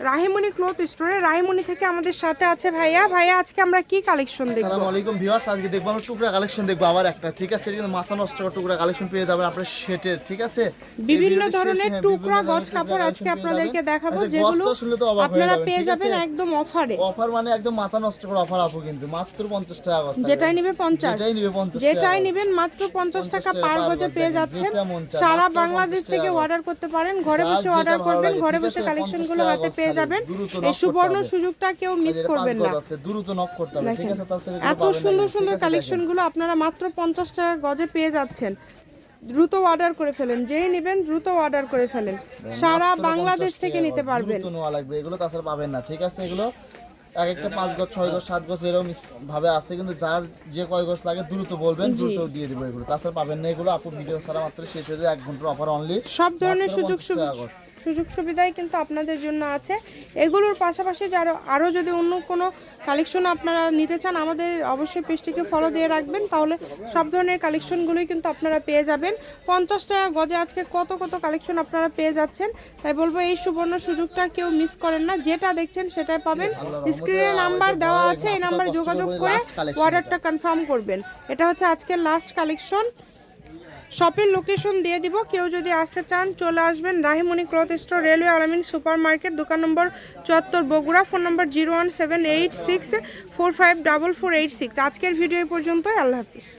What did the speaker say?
Rahimoni cloth স্টোরে। রাহিমণি থেকে আমাদের সাথে আছে ভাইয়া। ভাইয়া আজকে আমরা কি কালেকশন দেখব? আসসালামু আলাইকুম ভিউয়ার্স। আজকে দেখব আমরা টুকরা কালেকশন দেখব আবার একটা ঠিক আছে? এটা মাথা নষ্ট করা টুকরা কালেকশন পেয়ে যাবেন আপনার সেটের ঠিক আছে? বিভিন্ন ধরনের হ্যাঁ, টুকরা গজ কাপড় আজকে আপনাদেরকে দেখাবো যেগুলো অবাক হয়ে আপনারা পেয়ে যাবেন একদম অফারে। অফার মানে একদম মাথা নষ্ট করা অফার আপু কিন্তু মাত্র পঞ্চাশ টাকা গজ যেটাই নিবে পঞ্চাশ। যেটাই নিবে পঞ্চাশ যেটাই টাকা। নেবেন মাত্র পঞ্চাশ টাকা টাকা পার গজে পেয়ে যাচ্ছেন। সারা বাংলাদেশ থেকে অর্ডার করতে পারেন ঘরে বসে অর্ডার করবেন ঘরে বসে আছে? কালেকশনগুলো 50 হাতে পেয়ে যাবেন। এই সুবর্ণ সুযোগটা কেউ মিস করবেন না। এত সুন্দর সুন্দর? কালেকশনগুলো আপনারা মাত্র পঞ্চাশ টাকা গজে পেয়ে যাচ্ছেন। দ্রুত অর্ডার করে ফেলেন। যেই নেবেন দ্রুত অর্ডার করে ফেলেন। সারা বাংলাদেশ থেকে নিতে পারবেন। লাগবে। এগুলো তাছাড়া পাবেন না। ঠিক আছে এগুলো এক একটা পাঁচ গজ ছয় গজ সাত গজ এরকম ভাবে আছে। কিন্তু যার যে কয় গজ লাগে দ্রুত বলবেন দ্রুত দিয়ে দিব এগুলো। তাছাড়া পাবেন না এগুলো। আপু ভিডিও ছাড়া মাত্র শেষ হয়ে যাবে এক ঘণ্টার অফার অনলি সব ধরনের সুযোগ সুবিধা। সুযোগ সুবিধাই কিন্তু আপনাদের জন্য আছে। এগুলোর পাশাপাশি যারা আরও যদি অন্য কোনো কালেকশন আপনারা নিতে চান আমাদের অবশ্যই পেজটিকে ফলো দিয়ে রাখবেন। তাহলে সব ধরনের কালেকশনগুলোই কিন্তু আপনারা পেয়ে যাবেন। পঞ্চাশ টাকা গজে আজকে কত কত কালেকশন আপনারা পেয়ে যাচ্ছেন? তাই বলব এই সুবর্ণ সুযোগটা কেউ মিস করেন না। যেটা দেখছেন সেটাই পাবেন। স্ক্রিনে নাম্বার দেওয়া আছে এই নাম্বারে যোগাযোগ করে অর্ডারটা কনফার্ম করবেন। এটা হচ্ছে আজকের লাস্ট কালেকশন শপের লোকেশন দিয়ে দিব। কেউ যদি আসতে চান, চলে আসবেন Rahimoni cloth store, railway Alamin super market দোকান নম্বর চুয়াত্তর Bogura, phone number zero one seven eight six four five double four eight six. আজকের ভিডিও পর্যন্ত আল্লাহ হাফিজ।